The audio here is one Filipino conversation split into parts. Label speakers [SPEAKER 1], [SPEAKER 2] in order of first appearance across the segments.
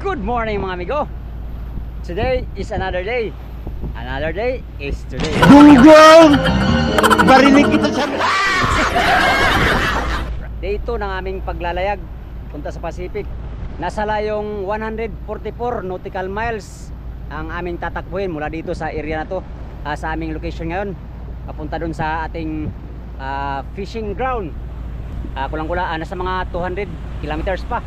[SPEAKER 1] Good morning mga amigo. Today is another day. Another day is today.
[SPEAKER 2] Gunggong! Barinig kita sa...
[SPEAKER 1] Day 2 ng aming paglalayag Punta sa Pacific. Nasa layong 144 nautical miles Ang aming tatakbuhin mula dito sa area na to ah, Sa aming location ngayon Papunta dun sa ating ah, fishing ground. Ah, Kulang-kula, ah, nasa mga 200 kilometers pa.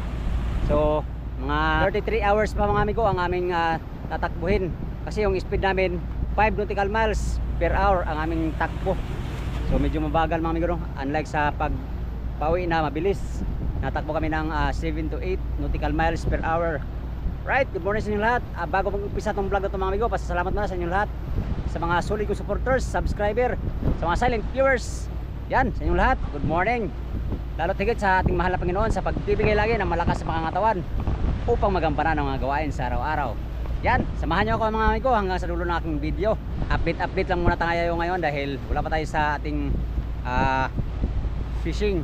[SPEAKER 1] So, mga 33 hours pa mga amigo ang aming ah, tatakbuhin. Kasi yung speed namin 5 nautical miles per hour ang aming takbo. So medyo mabagal mga amigo? Unlike sa pag pauwi na mabilis. Natakbo kami ng ah, 7 to 8 nautical miles per hour. Right, good morning sa inyo lahat. Ah, bago mag-umpisa tong vlog na to mga amigo, pasasalamat muna sa inyo lahat. Sa mga solid kong supporters, subscriber, sa mga silent viewers. Yan, sa inyo lahat. Good morning. Lalo tigit sa ating mahal na Panginoon sa pagbibigay lagi ng malakas sa pangangatawan upang magampanan ang mga gawain sa araw-araw. Yan, samahan niyo ako mga amigo hanggang sa dulo ng aking video. Update-update lang muna tayo ngayon dahil wala pa tayo sa ating ah, fishing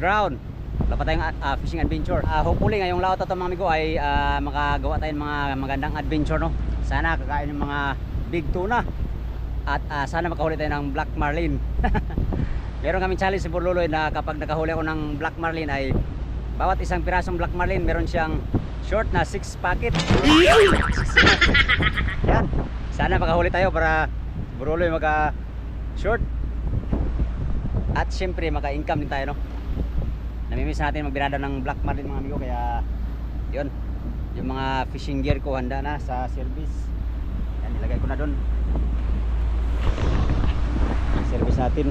[SPEAKER 1] ground. Wala pa tayong ah, fishing adventure. Ah, hopefully ngayong laot ito mga amigo ay ah, makagawa tayo ng mga magandang adventure no. Sana kakain ng mga big tuna at ah, sana makahuli tayo ng black marlin. Meron kaming challenge si Burluloy na kapag nakahuli ako ng black marlin ay bawat isang pirasong black marlin meron siyang short na 6 packet. Yan. Sana makahuli tayo para Burluloy maka short. At syempre maka-income din tayo no. Namimiss natin magbirada ng black marlin mga amigo kaya yun. Yung mga fishing gear ko handa na sa service. Yan nilagay ko na doon. Service natin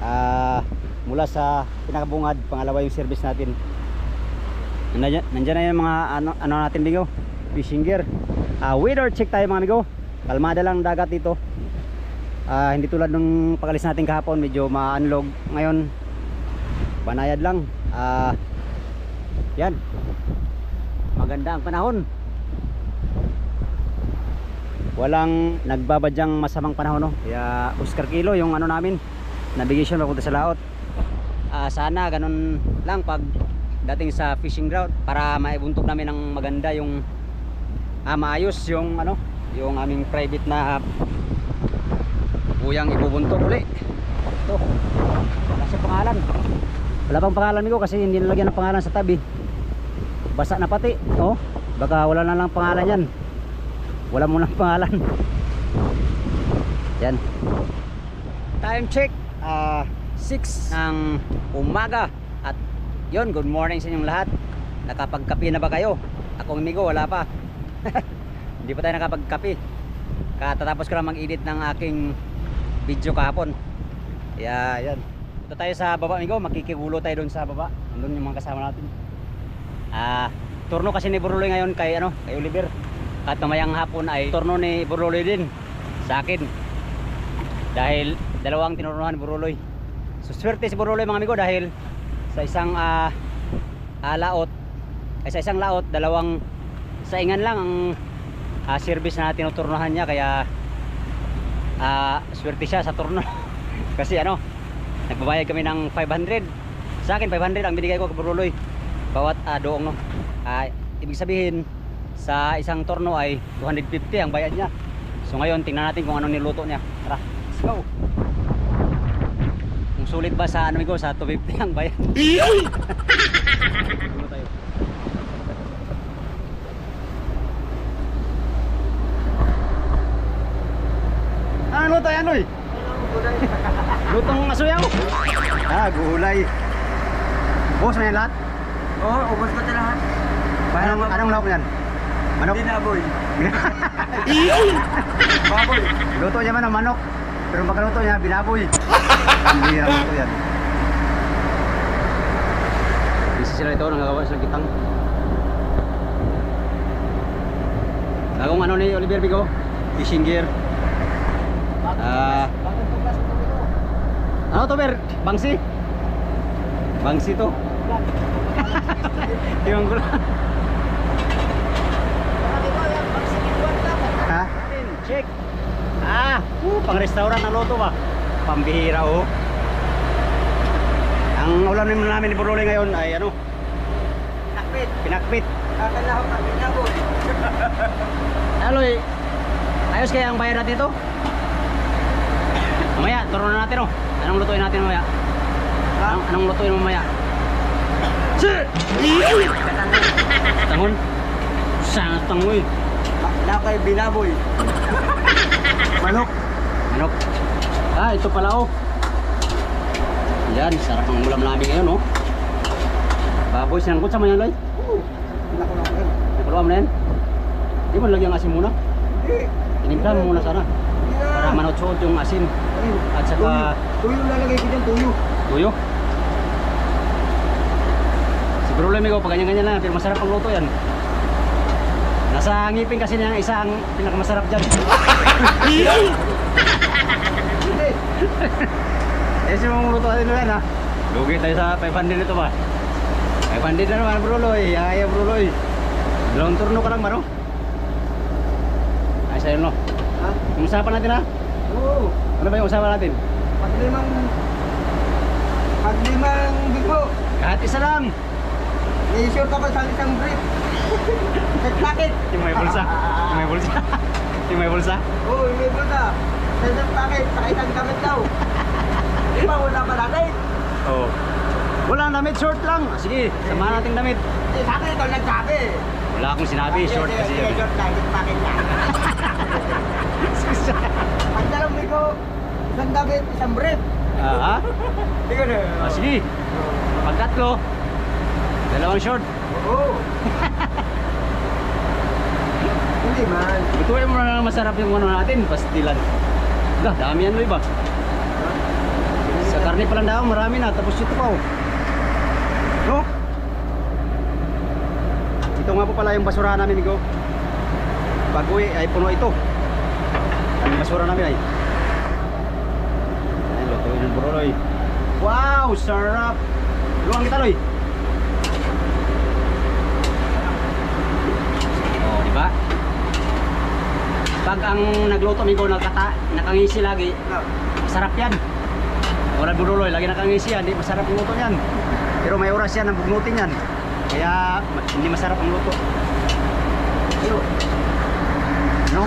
[SPEAKER 1] ah mula sa pinakabungad pangalawa yung service natin. Nandiyan, nandiyan na yung mga ano, ano natin bigo fishing gear. Ah weather check tayo mga amigo kalmada lang ang dagat dito. Ah hindi tulad nung pagalis natin kahapon medyo ma-unlog. Ngayon banayad lang. Ah yan. Maganda ang panahon. Walang nagbabadyang masamang panahon no? Kaya Oscar Kilo yung ano namin navigation papunta sa laot Ah, sana ganun lang pag dating sa fishing ground para maibuntog namin ng maganda yung ah, maayos yung ano yung aming private na buyang ibubuntog uli. Ito wala siya pangalan. Wala pang pangalan ko kasi hindi nalagyan ng pangalan sa tabi basa na pati oh baka wala na lang pangalan yan. Wala mo ng pangalan. Yan. Time check. Ah 6 ng umaga. At yon good morning sa inyong lahat. Nakapagkape na ba kayo? Akong amigo wala pa. Hindi pa tayo nakapagkape. Katatapos ko lang mag-edit ng aking video kahapon. Kaya yan ito tayo sa baba amigo. Makikigulo tayo doon sa baba. Doon yung mga kasama natin. Ah turno kasi ni Buruloy ngayon kay ano kay Oliver. At mamayang hapon ay turno ni Buruloy din sa akin. Dahil dalawang tinurunan ni Buruloy So swerte si Buruloy mga amigo dahil sa isang ah, ah, laot ay sa isang laot dalawang saingan lang ang ah, service na tinuturnuhan niya. Kaya ah, swerte siya sa turno. Kasi ano nagbabayad kami ng 500 sa akin 500 ang binigay ko kay Buruloy bawat ah, doong Ah, ibig sabihin sa isang turno ay 250 ang bayad niya. So ngayon tingnan natin kung ano niluto niya. Tara let's go sulit ba sa ano ko sa 250 ang bayan. Ano tayo? Ah, ano tayo ano eh? Lutong asuyaw. Ah, gulay. Boss na yan lahat?
[SPEAKER 2] Oo, oh, ubos ko ito lahat.
[SPEAKER 1] Anong, anong lawak yan? Manok?
[SPEAKER 2] Binaboy. Baboy.
[SPEAKER 1] Luto niya man ang manok. Pero pagkaluto niya, binaboy. Hindi na luto yan. Busy sila ito, nangagawa sila kitang. Bagong ano ni Oliver Bigo? Fishing gear. Ah,
[SPEAKER 2] ito?
[SPEAKER 1] ano to Ber? Bangsi? Bangsi to? Yung ko lang. Ha? Check. Ah, uh, pang restaurant na loto ba? Pambihira oh. Ang ulam namin namin ni Burloli ngayon ay ano?
[SPEAKER 2] Nakpit.
[SPEAKER 1] Pinakpit.
[SPEAKER 2] Kakalahok ang ginabot.
[SPEAKER 1] Aloy, ayos kaya ang bayad natin ito? Mamaya, turo na natin oh. Anong lutuin natin mamaya? Anong, anong lutuin mamaya? Tangon? Sana tangoy.
[SPEAKER 2] Lakay binaboy. Manok.
[SPEAKER 1] Manok. Ah, ito pala oh. Yan, sarap ang ulam namin ngayon oh. Baboy, sinangkot sa mga loy.
[SPEAKER 2] Naku na ko.
[SPEAKER 1] Nakuha mo na yan. Di mo lagyan ng asin muna.
[SPEAKER 2] Hindi.
[SPEAKER 1] Tinimplan mo muna sana.
[SPEAKER 2] Hindi na.
[SPEAKER 1] Para manot-suot yung asin at saka
[SPEAKER 2] Tuyo. Tuyo lalagay ko dyan, tuyo.
[SPEAKER 1] tuyo. Siguro lang ikaw, pag ganyan-ganyan lang, pero masarap ang luto yan. Nasa ngipin kasi niya ang isa ang pinakamasarap dyan. Eh, yung luto natin yan ha. Lugi tayo sa 500 nito ba? 500 na naman bro Loy. Ay, bro Loy. Dalawang turno ka lang ba no? Ay, sa'yo no.
[SPEAKER 2] Ha?
[SPEAKER 1] Yung usapan natin ha?
[SPEAKER 2] Oo.
[SPEAKER 1] Ano ba yung usapan natin?
[SPEAKER 2] Paglimang... Paglimang bigo.
[SPEAKER 1] Kahit isa lang.
[SPEAKER 2] Ka ba sa isang brief? Packet.
[SPEAKER 1] Yung may bulsa. Yung may bulsa. Yung may bulsa.
[SPEAKER 2] Oo, may bulsa. Sa isang packet, sa isang gamit daw. Di ba wala pa natin?
[SPEAKER 1] Oo. Wala damit, short lang. Sige, samahan natin damit.
[SPEAKER 2] Eh, sa akin ikaw nagsabi.
[SPEAKER 1] Wala akong sinabi, short kasi
[SPEAKER 2] Sige,
[SPEAKER 1] yun.
[SPEAKER 2] short lang, yung packet lang. Pag dalawang bigo, isang gamit, isang brief.
[SPEAKER 1] Ah, ha?
[SPEAKER 2] Di ko na.
[SPEAKER 1] Ah, sige. Pag tatlo, dalawang short.
[SPEAKER 2] Oo. Hindi man.
[SPEAKER 1] Lutuin mo na lang masarap yung ano natin, pastilan. Dah, dami yan, Loy ba? Sa karne pa lang daw, marami na. Tapos ito pa, oh. No? Ito nga po pala yung basura namin, Migo. Pag uwi, ay puno ito. Ang basura namin ay. Ay, lutuin ng bro, Loy. Wow, sarap! Luwang kita, Loy. Oh, di ba? Pag ang nagluto, Migo, nakata, nakangisi lagi, Masarap yan. Wala buruloy, lagi nakangisi yan. Hindi masarap ang luto yan. Pero may oras yan ang bugnutin yan. Kaya hindi masarap ang luto. Ayun. No?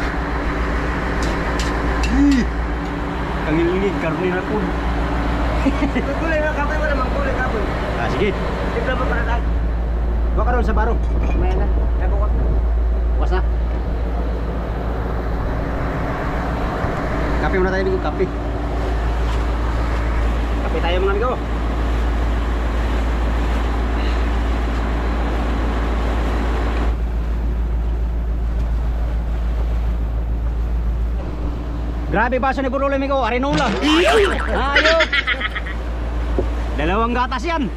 [SPEAKER 1] Kangilig, karni na po.
[SPEAKER 2] Kulay na kapoy mo naman, kulay kapoy.
[SPEAKER 1] Ah, sige.
[SPEAKER 2] Tipla pa para tayo.
[SPEAKER 1] Baka doon sa baro.
[SPEAKER 2] May na. Nago ka.
[SPEAKER 1] Bukas na. Kape muna tayo, amigo. Kape. Kape tayo mga amigo. Grabe baso ni Burulo, amigo. Arinola. Ayok. Dalawang gatas yan.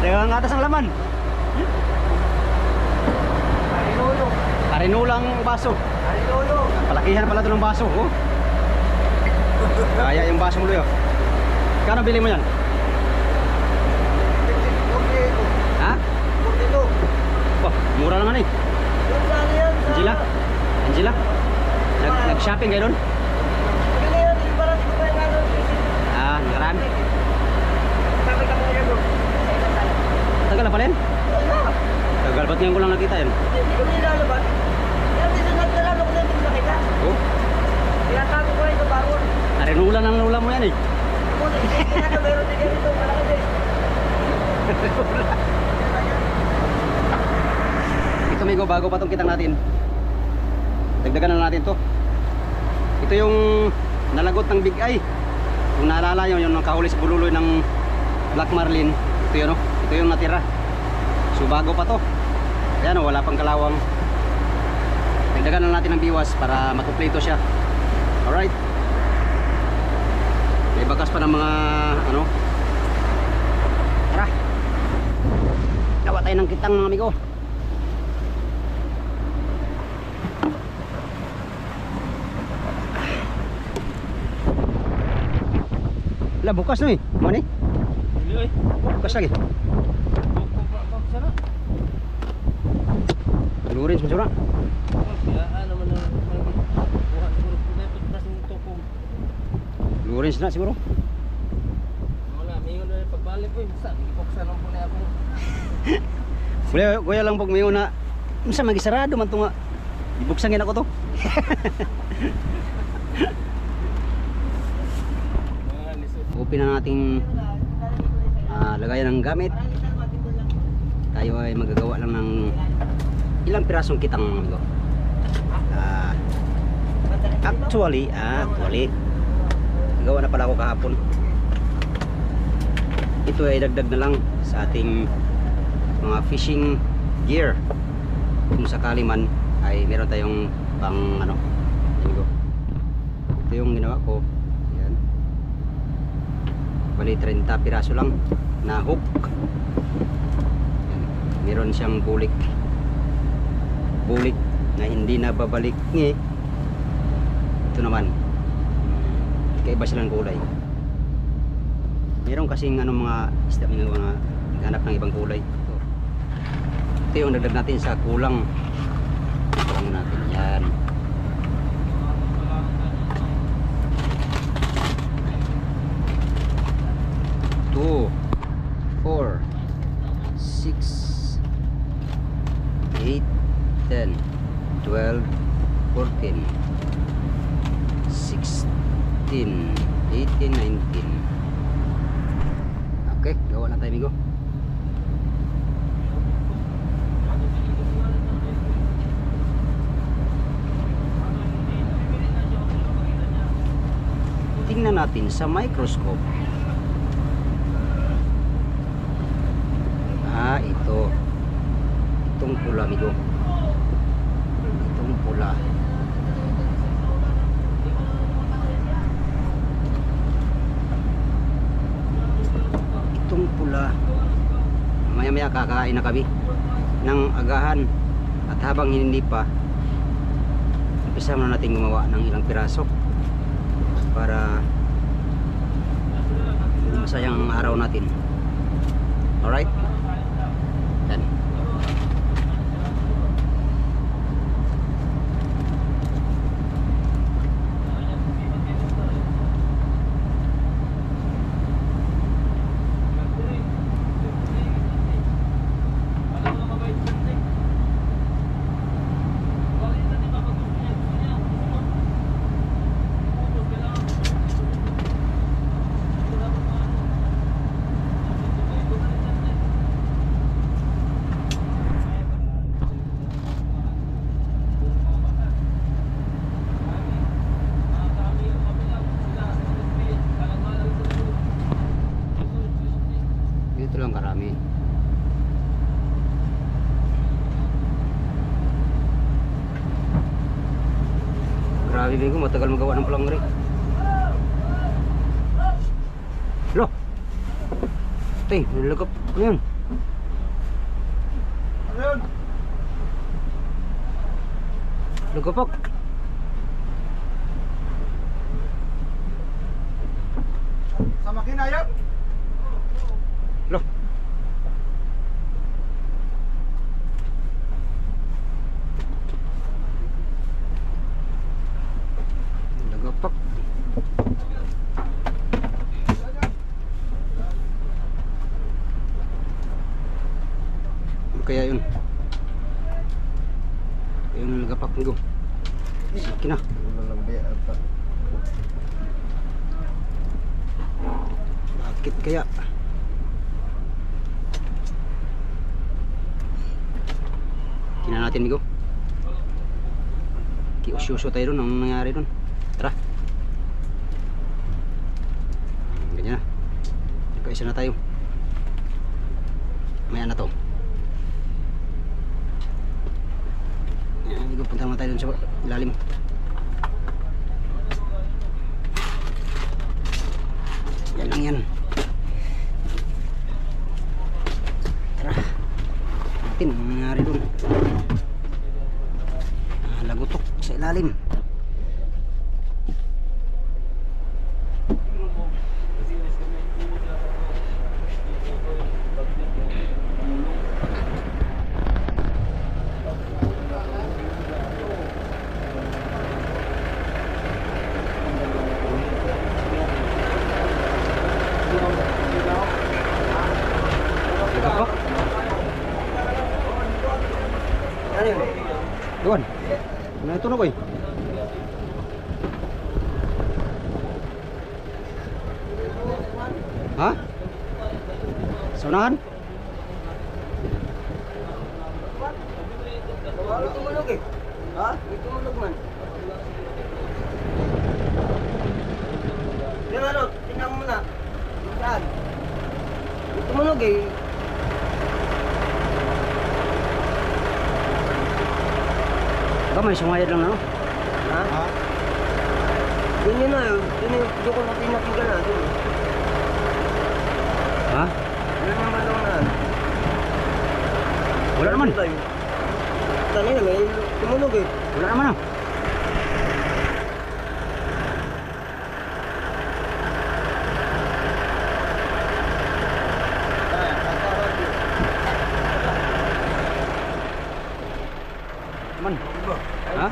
[SPEAKER 1] Dalawang gatas ang laman.
[SPEAKER 2] Arinolo.
[SPEAKER 1] Arinulang baso.
[SPEAKER 2] Arinolo.
[SPEAKER 1] Palakihan pala ito ng baso. Oh. Kaya yung baso mo Luyo. Kano bili mo yan? Ha? Wah, mura naman eh. Angela? Angela? Nag, nag-shopping kayo doon? Ah, nakaraan. Tagal na pala yan? Tagal, ba't ngayon ko lang nakita yan?
[SPEAKER 2] Hindi ko nilalabas. Kaya minsan nagdaralo ko na hindi ko nakita.
[SPEAKER 1] Oh,
[SPEAKER 2] Tinatago
[SPEAKER 1] arinulan ang ulam mo yan eh. Ito Migo, bago pa itong kitang natin. Dagdagan na natin to. Ito yung nalagot ng Big Eye. Kung naalala nyo, yung nakahuli sa bululoy ng Black Marlin. Ito yun, oh. ito yung natira. So bago pa to. Ayan, oh, wala pang kalawang. Dagdagan na natin ng biwas para makumpleto siya. Alright. Bakas pa ng mga ano. Tara. Gawa tayo ng kitang mga amigo. Lah bukas no eh. Mana? Bukas lagi. Lurin sa surah. Lurin na siguro. Kuya, kuya lang pag may una. Unsa magisarado man to nga. Ibuksangin ako to. Open na nating ah, lagayan ng gamit. Tayo ay magagawa lang ng ilang pirasong kitang amigo. Ah, actually, ah, actually, gawa na pala ako kahapon. Ito ay dagdag na lang sa ating mga fishing gear. Kung sakali man ay meron tayong pang ano. Ito yung ginawa ko. Yan. Bali 30 piraso lang na hook. Yan. Meron siyang bulik. Bulik na hindi na babalik ngi. Ito naman. Kaiba silang kulay. Meron kasing ano mga isda mga mga hanap ng ibang kulay. Ito. Ito yung dagdag natin sa kulang. Kulang natin yan. Two, four, six, eight, ten, twelve, fourteen, sixteen, eighteen, nineteen. Okay, gawa na tayo, amigo. Tingnan natin sa microscope. Ah, ito. Itong pula, amigo. Itong pula. Itong pula. Maya maya kakain na kami ng agahan. At habang hindi pa, umpisa na natin gumawa ng ilang piraso para masayang ang araw natin. Alright? Grabe Bigo, matagal magawa ng palangri. Lo! Tay, nilagap. Ano yun?
[SPEAKER 2] Ano yun?
[SPEAKER 1] Lagapak.
[SPEAKER 2] Sa makina yun?
[SPEAKER 1] Lo! Lagapak. Ano kaya yun? Yung lagapak Bigo. Sige na. Bakit kaya? Tingnan natin, Migo. Kiusyoso tayo doon. Nangyari doon? Tara. Ganyan na. Nagkaisa na tayo. Maya na to. Yan, Migo. Punta naman tayo doon sa ilalim. Yan lang yan. Tara. Natin ang nangyari doon. Ah, lagutok sa ilalim. Lagapak.
[SPEAKER 2] Ano yun?
[SPEAKER 1] Doon. Ano ito na ko eh? Ha? Sa unahan?
[SPEAKER 2] Wala tumunog eh. Ha? May tumunog man. Yung ano, tingnan mo na. Saan? May tumunog eh.
[SPEAKER 1] Ikaw may sumayad lang na?
[SPEAKER 2] Ha? Ha? Yun yun na yun. Yun yung doon ko na pinakinggan na. Yun.
[SPEAKER 1] Ha?
[SPEAKER 2] Yun yung balong na.
[SPEAKER 1] Wala naman.
[SPEAKER 2] Kanina may tumunog eh.
[SPEAKER 1] Wala naman ah. Man. Ha?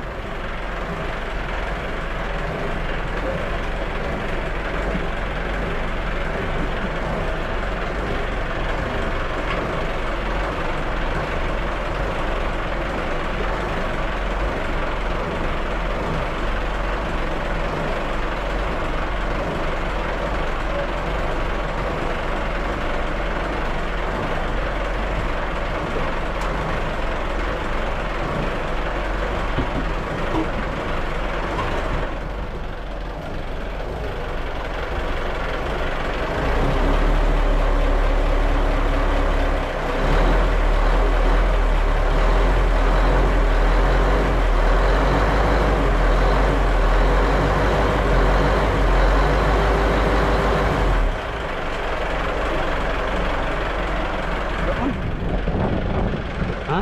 [SPEAKER 1] Ha?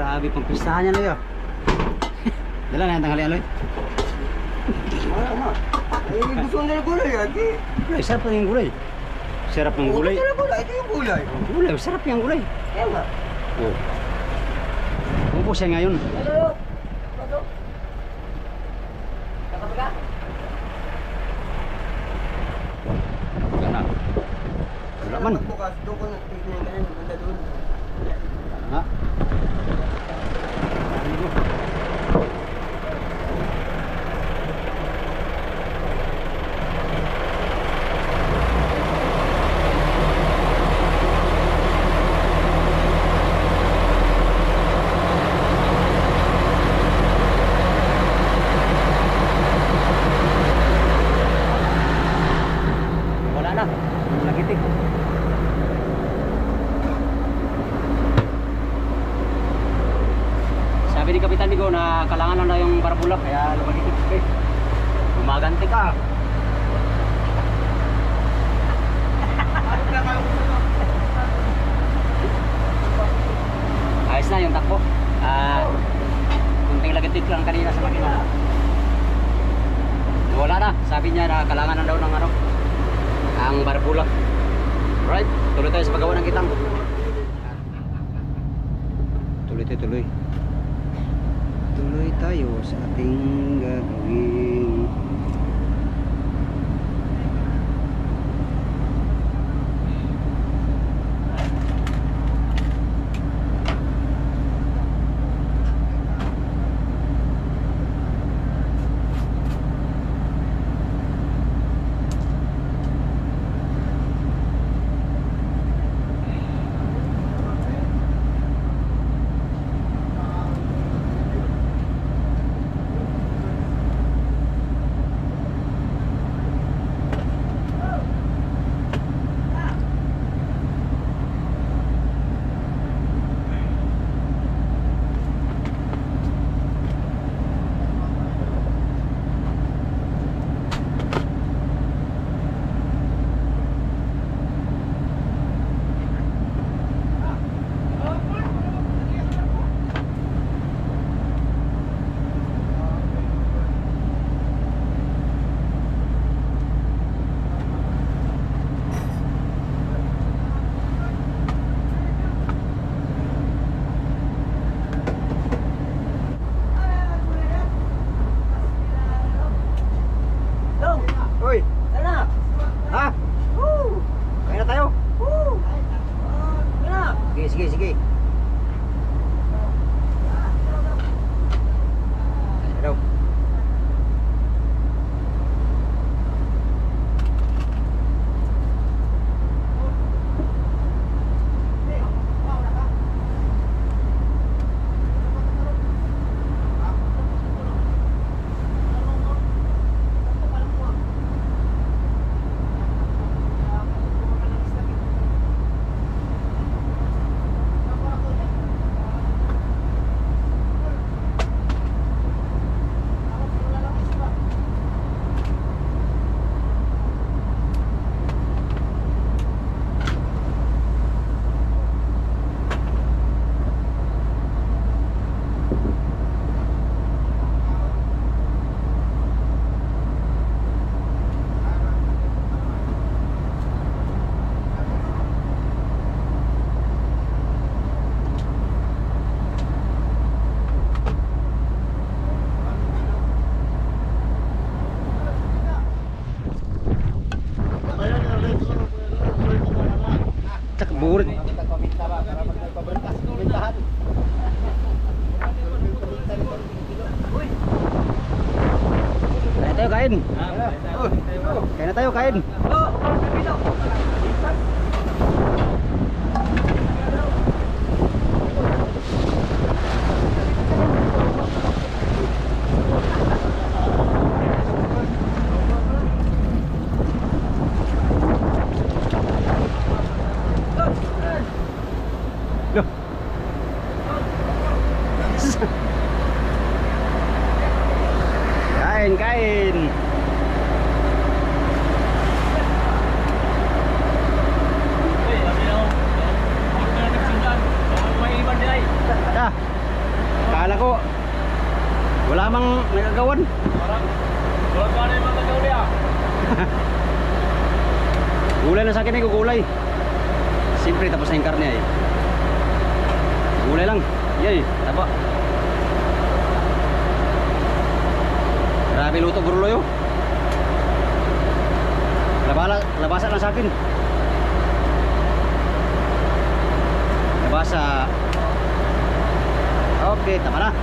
[SPEAKER 1] Ah, pistahan niya na yun. Dala na yung tanghali aloy.
[SPEAKER 2] Wala ma. Eh, gusto nila gulay ah. Di.
[SPEAKER 1] Gulay, sarap na yung gulay. Sarap ng gulay.
[SPEAKER 2] Gusto nila gulay. Ito yung gulay.
[SPEAKER 1] Gulay, sarap yung gulay.
[SPEAKER 2] Kaya nga.
[SPEAKER 1] Oh. Upo siya ngayon.
[SPEAKER 2] Hello. Nakabaga?
[SPEAKER 1] Wala na. Wala man.
[SPEAKER 2] Bukas, doon ko na tignan ka rin. Banda doon.
[SPEAKER 1] Ha? Wala na. Nagitik. Sabi ni Kapitan Migo na kailangan lang daw yung barbulak kaya lumagitik. Eh, gumaganti ka. Ayos na yung takbo. Ah, kunting lagitik lang kanina sa makina. Wala na. Sabi niya na kailangan na daw ng ano, ang barbulak. Right, tuloy tayo sa paggawa ng kitang. Tuloy tayo, tuloy. Tuloy tayo sa ating gagawin. Kain, kain. Ah, kala ko wala mang nagagawan. Gulay na sa akin eh, gulay. Siyempre tapos na yung karne eh. Gulay lang. Yay, taba. Grabe luto guruloy oh. Labala, labasa lang sa akin. Labasa. Okay, tama na.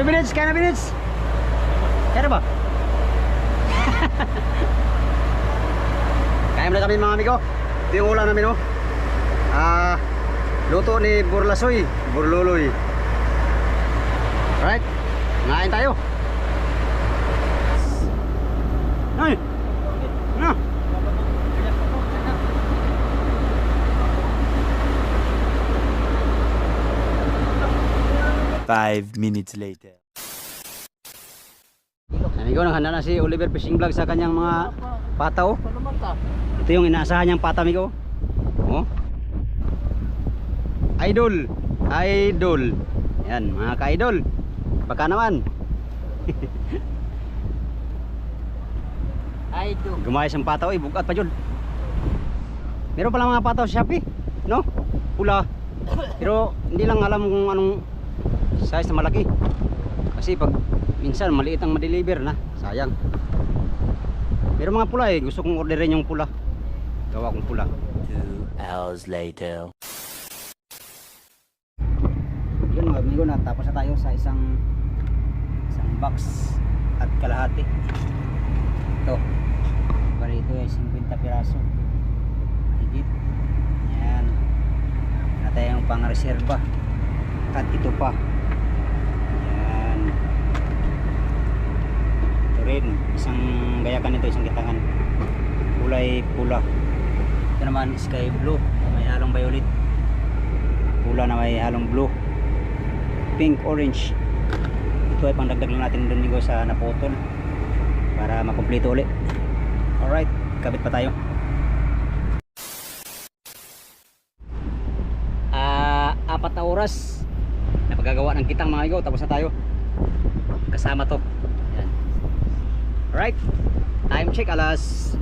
[SPEAKER 1] 5 minutes, kaya na minutes. Kaya na ba? Kaya mo na kami mga amigo. Ito yung ulam namin oh. Ah, luto ni Burlasoy, Burluloy. Right? Ngain tayo. Ay. Na.
[SPEAKER 3] Five minutes later.
[SPEAKER 1] Amigo, naghanda na si Oliver Fishing Vlog sa kanyang mga pataw. Ito yung inaasahan niyang pata, amigo. Oh. Idol. Idol. Yan, mga ka-idol. Baka naman.
[SPEAKER 2] Idol.
[SPEAKER 1] Gumayas ang pataw, eh, bugat pa dyan. Meron pala mga pataw sa Shopee, no? Pula. Pero hindi lang alam kung anong size na malaki. Kasi pag minsan maliit ang ma-deliver na, sayang. Meron mga pula eh, gusto kong orderin yung pula. Gawa kong pula.
[SPEAKER 3] Two hours later.
[SPEAKER 1] Yun mga amigo, natapos na tayo sa isang box at kalahati. Ito. Bali ay 50 piraso. Higit. Yan. Na tayong pang reserva. At ito pa. Yan. Ito rin. Isang gayakan ito, isang kitangan. Kulay pula. Ito naman sky blue. May halong violet. Pula na may halong blue pink orange ito ay pangdagdag lang natin doon Migo sa naputol para makumpleto ulit. Alright kabit pa tayo. Ah apat na oras na paggagawa ng kitang mga Migo tapos na tayo. Kasama to. Yan. Alright time check alas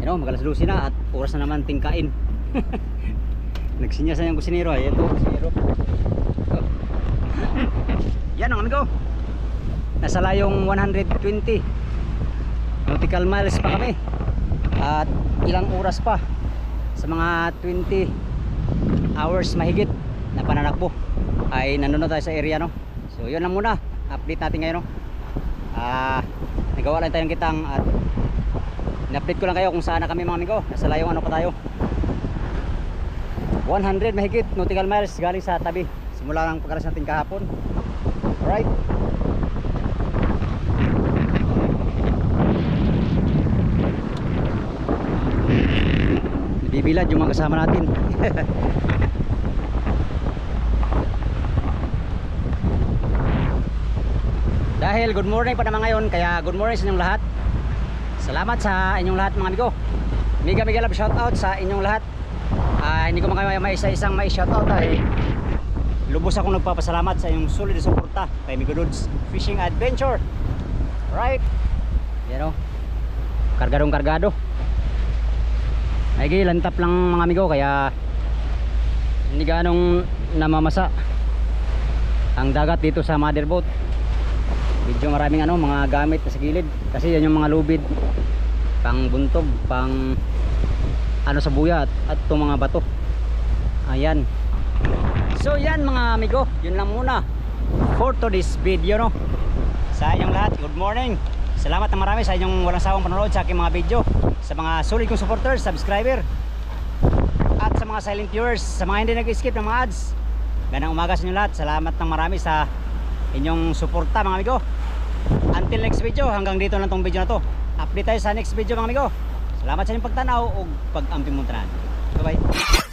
[SPEAKER 1] you know magalas lusi na at oras na naman tingkain nagsinya sa yung kusinero ay ito kusinero. Yan ang amigo. Nasa layong 120 nautical miles pa kami. At ilang oras pa sa mga 20 hours mahigit na pananakbo ay nanonood tayo sa area no. So yun lang muna. Update natin ngayon no. Ah, nagawa lang tayo ng kitang at in-update ko lang kayo kung saan na kami mga amigo. Nasa layong ano pa tayo. 100 mahigit nautical miles galing sa tabi. Simula ng pagkaras natin kahapon. Alright. Nabibilad yung mga kasama natin. Dahil good morning pa naman ngayon, kaya good morning sa inyong lahat. Salamat sa inyong lahat mga amigo. Mega mega love shoutout sa inyong lahat. Ah, hindi ko makaya may isa-isang may shoutout ay lubos akong nagpapasalamat sa inyong solid suporta kay Migo Dudes Fishing Adventure. Right? Yan o. Kargadong kargado. Ay lantap lang mga amigo kaya hindi ganong namamasa ang dagat dito sa mother boat. Medyo maraming ano mga gamit sa gilid kasi yan yung mga lubid pang buntog, pang ano sa buya at, at itong mga bato. Ayan. So yan mga amigo, yun lang muna. for today's video no? Sa inyong lahat good morning. Salamat na marami sa inyong walang sawang panonood sa aking mga video. Sa mga solid kong supporters subscriber at sa mga silent viewers sa mga hindi nag-skip ng mga ads ganang umaga sa inyo lahat. Salamat ng marami sa inyong suporta mga amigo. Until next video hanggang dito lang tong video na to. Update tayo sa next video mga amigo. Salamat sa inyong pagtanaw o pag-amping muntanan bye bye